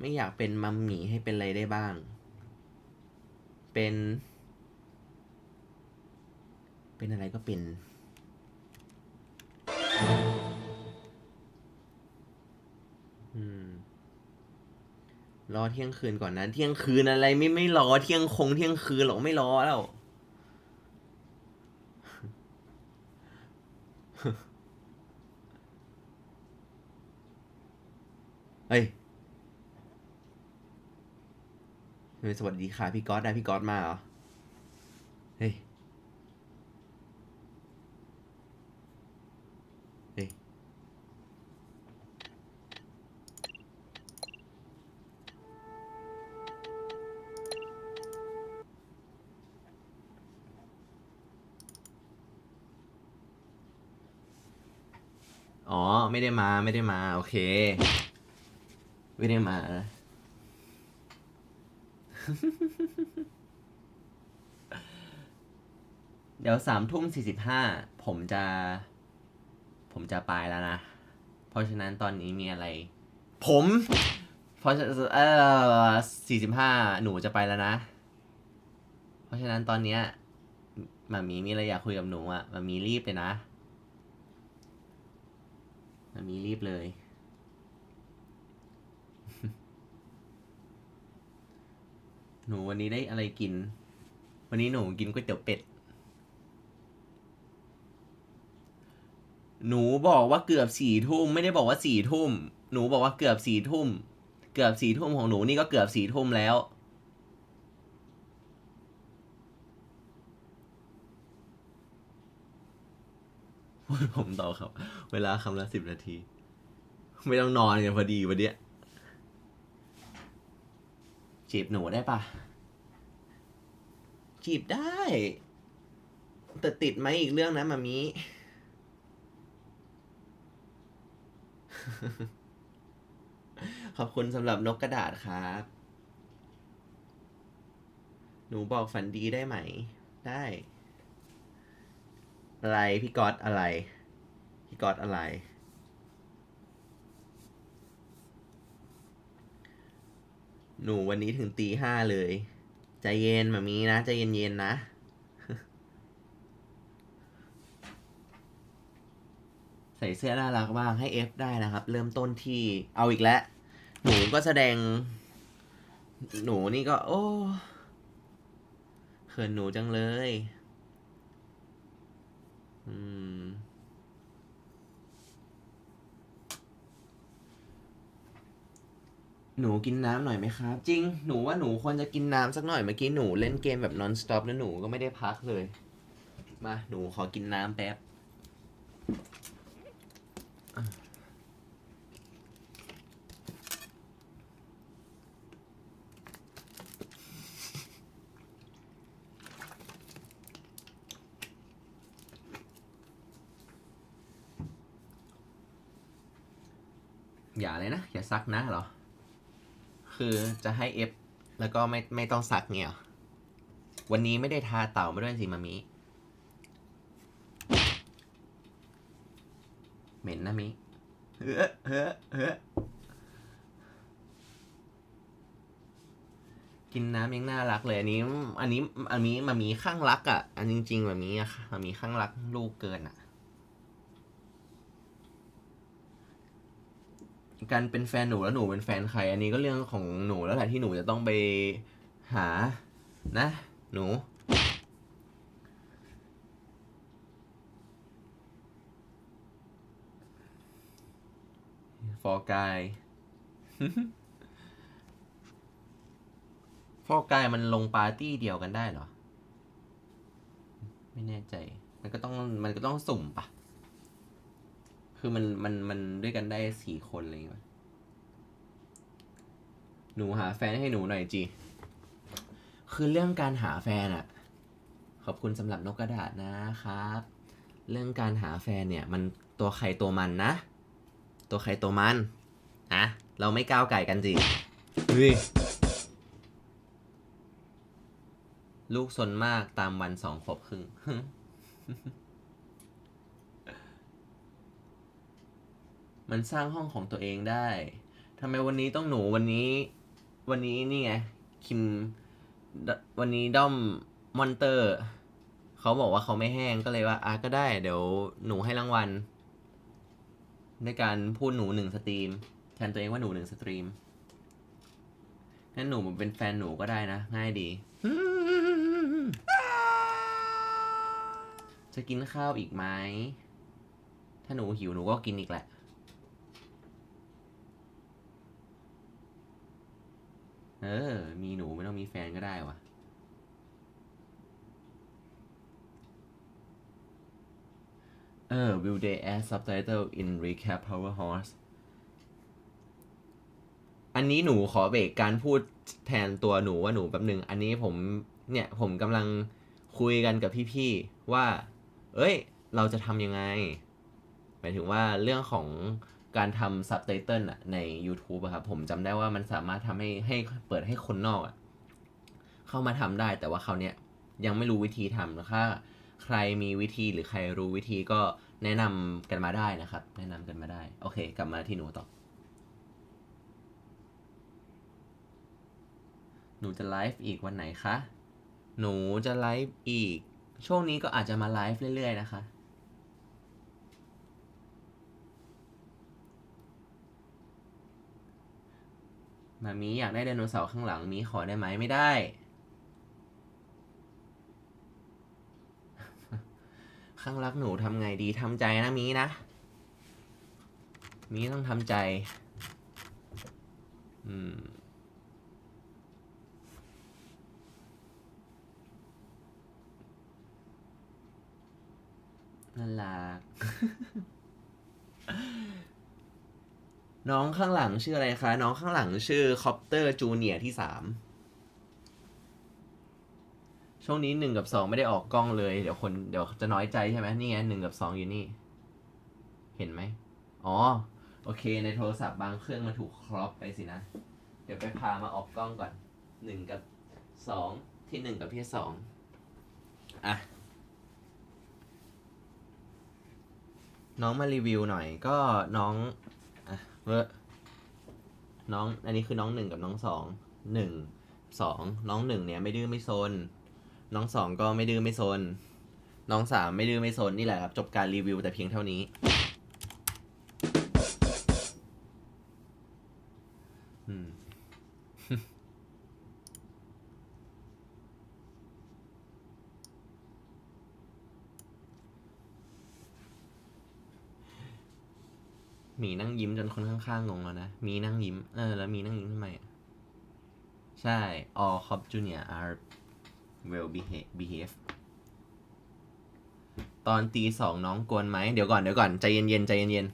ไม่อยากเป็นมัมหมีให้เป็นอะไรได้บ้าง เป็น เป็นอะไรก็เป็น อืม รอเที่ยงคืนก่อนนะ เที่ยงคืนอะไรไม่ไม่รอเที่ยงคงเที่ยงคืนหรอกไม่รอแล้วเฮ้ย เฮ้ยสวัสดีค่ะพี่ก๊อตได้พี่ก๊อตมาเหรอ เฮ้ย เฮ้ย อ๋อ ไม่ได้มาไม่ได้มา โอเค ไม่ได้มา เดี๋ยวสามทุ่มสี่สิบห้าผมจะ ผมจะไปแล้วนะ เพราะฉะนั้นตอนนี้มีอะไร ผม เพราะฉะเออสี่สิบห้าหนูจะไปแล้วนะ เพราะฉะนั้นตอนเนี้ยมามีมีอะไรอยากคุยกับหนูอะมามีรีบเลยนะมามีรีบเลย หนูวันนี้ได้อะไรกิน วันนี้หนูกินก๋วยเตี๋ยวเป็ด หนูบอกว่าเกือบสี่ทุ่มไม่ได้บอกว่าสี่ทุ่ม หนูบอกว่าเกือบสี่ทุ่ม เกือบสี่ทุ่มของหนูนี่ก็เกือบสี่ทุ่มแล้ว ผมต่อครับ เวลาคำละสิบนาที ไม่ต้องนอนกันพอดีวันเนี้ย จีบหนูได้ปะจีบได้ แต่ติดไหมอีกเรื่องนะมามีขอบคุณสำหรับนกกระดาษครับ หนูบอกฝันดีได้ไหม ได้ อะไร พี่ก๊อตอะไร พี่ก๊อตอะไร หนูวันนี้ถึงตีห้าเลย ใจเย็นมามีนะ ใจเย็นๆนะ ใส่เสื้อน่ารักบ้างให้ F ได้นะครับ เริ่มต้นที่เอาอีกแล้ว หนูก็แสดง หนูนี่ก็ โอ้เขินหนูจังเลย อืม หนูกินน้ำหน่อยไหมครับ จริงหนูว่าหนูควรจะกินน้ำสักหน่อยเมื่อกี้หนูเล่นเกมแบบ non stop แล้วหนูก็ไม่ได้พักเลย มาหนูขอกินน้ำแป๊บอย่าเลยนะ อย่าซักนะเหรอ คือจะให้เอฟแล้วก็ไม่ไม่ต้องซักเนี่ย วันนี้ไม่ได้ทาเต่ามาด้วยสิมามิเหม็นนะมิเฮ้อเฮ้อเฮ้อกินน้ำยังน่ารักเลยอันนี้ อันนี้อันนี้มามีข้างรักอะ่ะ อันจริงๆแบบนี้อะค่ะมามีข้างรักลูกเกินอะ่ะ การเป็นแฟนหนูแล้วหนูเป็นแฟนใคร อันนี้ก็เรื่องของหนูแล้วแหละที่หนูจะต้องไปหานะ หนูฟอร์กายฟอร์กายมันลงปาร์ตี้เดียวกันได้เหรอ ไม่แน่ใจ มันก็ต้องมันก็ต้องสุ่มปะ คือมันมันมันด้วยกันได้สี่คนอะไรอย่างเงี้ยหนูหาแฟนให้หนูหน่อยจี คือเรื่องการหาแฟนอะขอบคุณสำหรับนกกระดาษนะครับ เรื่องการหาแฟนเนี่ย มันตัวใครตัวมันนะ ตัวใครตัวมันนะเราไม่ก้าวไก่กันสิเฮ้ยลูกซนมากตามวันสองขวบครึ่ง มันสร้างห้องของตัวเองได้ทำไมวันนี้ต้องหนูวันนี้ วันนี้นี่ไงคิมวันนี้ด้อมมอนเตอร์ เขาบอกว่าเขาไม่แห้งก็เลยว่าอะก็ได้ เดี๋ยวหนูให้รางวัลด้วยการพูดหนูหนึ่งสตรีมแทนตัวเองว่าหนูหนึ่งสตรีมงั้นหนูเป็นแฟนหนูก็ได้นะ ง่ายดี จะกินข้าวอีกไหม ถ้าหนูหิวหนูก็กินอีกแหละ เออ มีหนูไม่ต้องมีแฟนก็ได้วะเออ will they add subtitle in recap power horse อันนี้หนูขอเบรกการพูดแทนตัวหนูว่าหนูแป๊บหนึ่ง อันนี้ผมเนี่ยผมกำลังคุยกันกับพี่ๆว่า เอ้ย เราจะทำยังไง หมายถึงว่าเรื่องของ การทำซับไตเติลอะใน YouTube อะครับผมจำได้ว่ามันสามารถทำให้ให้เปิดให้คนนอกอะเข้ามาทำได้ แต่ว่าเขาเนี้ยยังไม่รู้วิธีทำถ้าใครมีวิธีหรือใครรู้วิธีก็แนะนำกันมาได้นะครับ แนะนำกันมาได้ โอเค กลับมาที่หนูต่อ หนูจะไลฟ์อีกวันไหนคะ หนูจะไลฟ์อีก ช่วงนี้ก็อาจจะมาไลฟ์เรื่อยๆนะคะ มามีอยากได้ไดโนเสาร์ข้างหลังมีขอได้ไหมไม่ได้ ข้างรักหนูทำไงดีทำใจนะมีนะ มีต้องทำใจ อืมน่ารัก น้องข้างหลังชื่ออะไรคะ น้องข้างหลังชื่อคอปเตอร์จูเนียที่สามช่วงนี้หนึ่งกับสองไม่ได้ออกกล้องเลย เดี๋ยวคนเดี๋ยวจะน้อยใจใช่ไหมนี่ไงหนึ่งกับสองอยู่นี่ เห็นไหมอ๋อ โอเค ในโทรศัพท์บางเครื่องมันถูกครอปไปสินะ เดี๋ยวไปพามาออกกล้องก่อนหนึ่งกับสองที่หนึ่งกับที่สองอะน้องมารีวิวหน่อยก็น้อง อะเวอน้องอันนี้คือน้องหนึ่งกับน้องสองหนึ่งสองน้องหนึ่งเนี่ยไม่ดื้อไม่โซน น้องสองก็ไม่ดื้อไม่โซน น้องสามไม่ดื้อไม่โซนนี่แหละครับ จบการรีวิวแต่เพียงเท่านี้ หมีนั่งยิ้มจนคนข้างๆงงแล้วนะมีนั่งยิ้ม เออ แล้วมีนั่งยิ้มทำไมอะใช่ all cop junior are well behave behave ตอนตีสองน้องกวนไหม เดี๋ยวก่อนเดี๋ยวก่อนใจเย็นๆใจเย็น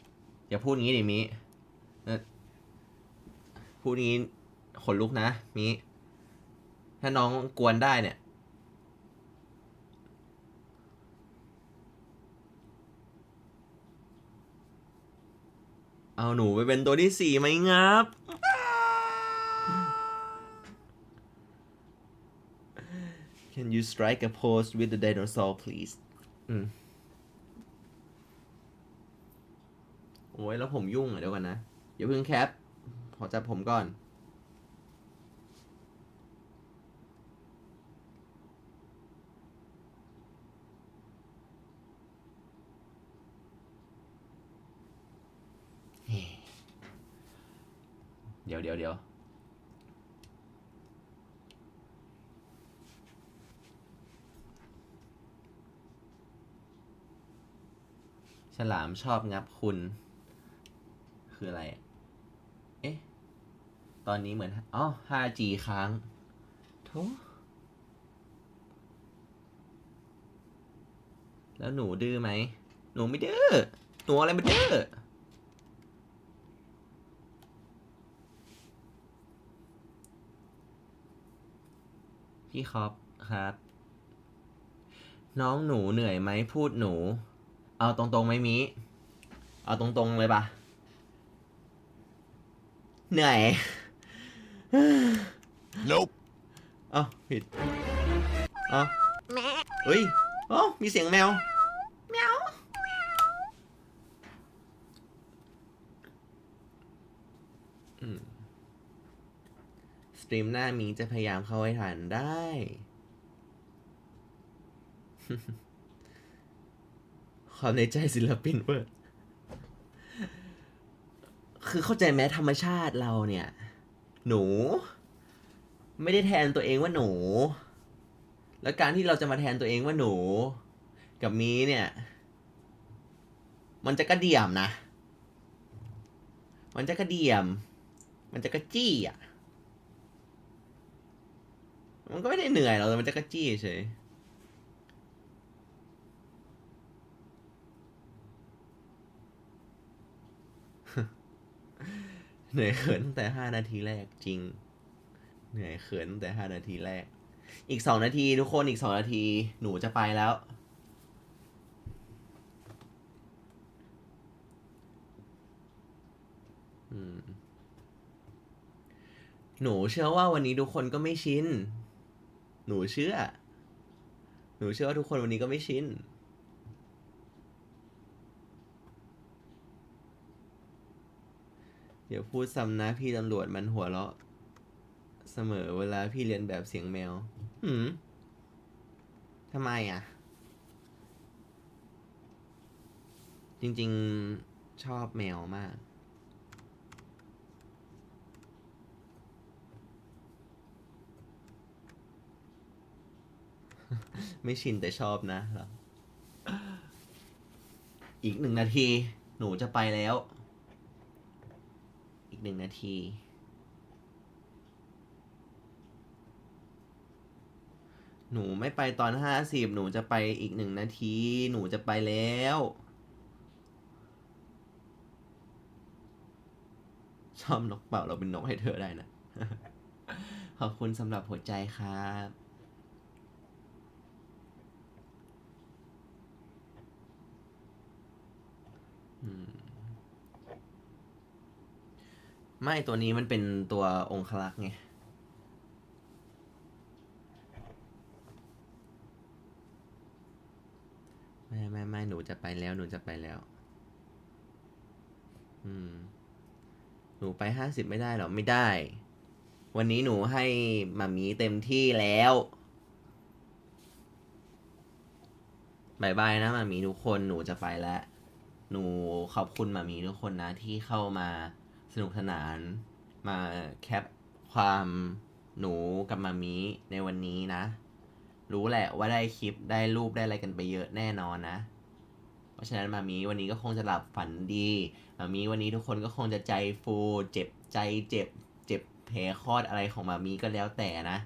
ๆอย่าพูดงี้ดิมิพูดงี้ขนลุกนะมิถ้าน้องกวนได้เนี่ย เอาหนูไปเป็นตัวที่สี่ไหมงับ Can you strike a pose with the dinosaur please อืมโอ้ยแล้วผมยุ่งอะเดี๋ยวก่อนนะอย่าเพิ่งแคป ขอจับผมก่อน เดี๋ยวเดี๋ยวเดี๋ยวฉลามชอบงับคุณ คืออะไรอะเอ๊ะ ตอนนี้เหมือนอ๋อ 5G ค้างโถแล้วหนูดื้อไหม หนูไม่ดื้อ หนูอะไรไม่ดื้อ พี่ครับครับ น้องหนูเหนื่อยไหมพูดหนู เอาตรงๆไหมมิ เอาตรงๆเลยปะเหนื่อย Nope. เอ้าผิดเอ้าเฮ้ยเอ้ามีเสียงแมวแมวออืมส ตรีมหน้ามีจะพยายามเข้าให้ทันได้ ความในใจศิลปินเวอร์คือเข้าใจไหมธรรมชาติเราเนี่ย หนู ไม่ได้แทนตัวเองว่าหนู แล้วการที่เราจะมาแทนตัวเองว่าหนู กับมีเนี่ย มันจะกระเดี่ยมนะ มันจะกระเดี่ยม มันจะกระจี้อะ มันก็ไม่ได้เหนื่อยหรอกแต่มันจะกระจี้เฉยเหนื่อยเขินตั้งแต่ห้านาทีแรกจริง เหนื่อยเขินตั้งแต่ห้านาทีแรก อีกสองนาทีทุกคนอีกสองนาทีหนูจะไปแล้ว อืมหนูเชื่อว่าวันนี้ทุกคนก็ไม่ชิน หนูเชื่อ หนูเชื่อว่าทุกคนวันนี้ก็ไม่ชิน เดี๋ยวพูดซ้ำนะพี่ตำรวจมันหัวเราะ เสมอเวลาพี่เรียนแบบเสียงแมว หืมทำไมอะ จริงๆชอบแมวมาก ไม่ชินแต่ชอบนะออีกหนึ่งนาที หนูจะไปแล้ว อีกหนึ่งนาที หนูไม่ไปตอนห้าสิบหนูจะไปอีกหนึ่งนาที หนูจะไปแล้วชอบนกเป่าเราเป็นนกให้เธอได้นะ ขอบคุณสำหรับหัวใจครับ ไม่ตัวนี้มันเป็นตัวองคลักษ์ไง ไม่ไม่ไม่หนูจะไปแล้ว หนูจะไปแล้ว อืม หนูไปห้าสิบไม่ได้หรอ ไม่ได้ วันนี้หนูให้มามีเต็มที่แล้วบายบายนะมามีทุกคนหนูจะไปแล้ว หนูขอบคุณมามีทุกคนนะที่เข้ามา สนุกสนานมาแคปความหนูกับมามีในวันนี้นะ รู้แหละว่าได้คลิปได้รูปได้อะไรกันไปเยอะแน่นอนนะ เพราะฉะนั้นมามีวันนี้ก็คงจะหลับฝันดีมามีวันนี้ทุกคนก็คงจะใจฟูเจ็บใจเจ็บ เจ็บแผลคลอดอะไรของมามีก็แล้วแต่นะ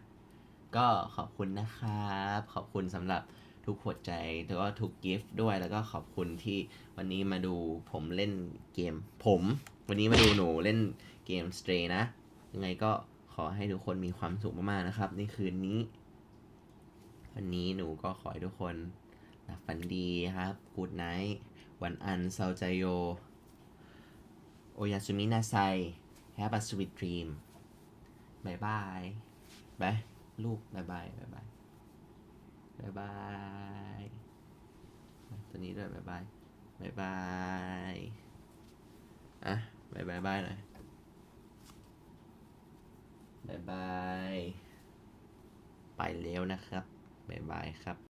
ก็ขอบคุณนะครับ ขอบคุณสำหรับทุกหัวใจแล้วก็ทุกกิฟต์ด้วยแล้วก็ขอบคุณที่วันนี้มาดูผมเล่นเกมผม วันนี้มาดูหนูเล่นเกมสเตรนะ ยังไงก็ขอให้ทุกคนมีความสุขมากๆนะครับ ในคืนนี้ วันนี้หนูก็ขอให้ทุกคนหลับฝันดีครับกูดไนท์วันอันเซาจโย โอยาสุมินาไซ Have a sweet dream บายบายบายลูกบายบายบายบายบายบายตัวนี้ด้วยบายบายบายบายอะ บายบายบายหน่อยบายบาย ไปแล้วนะครับบายบายครับ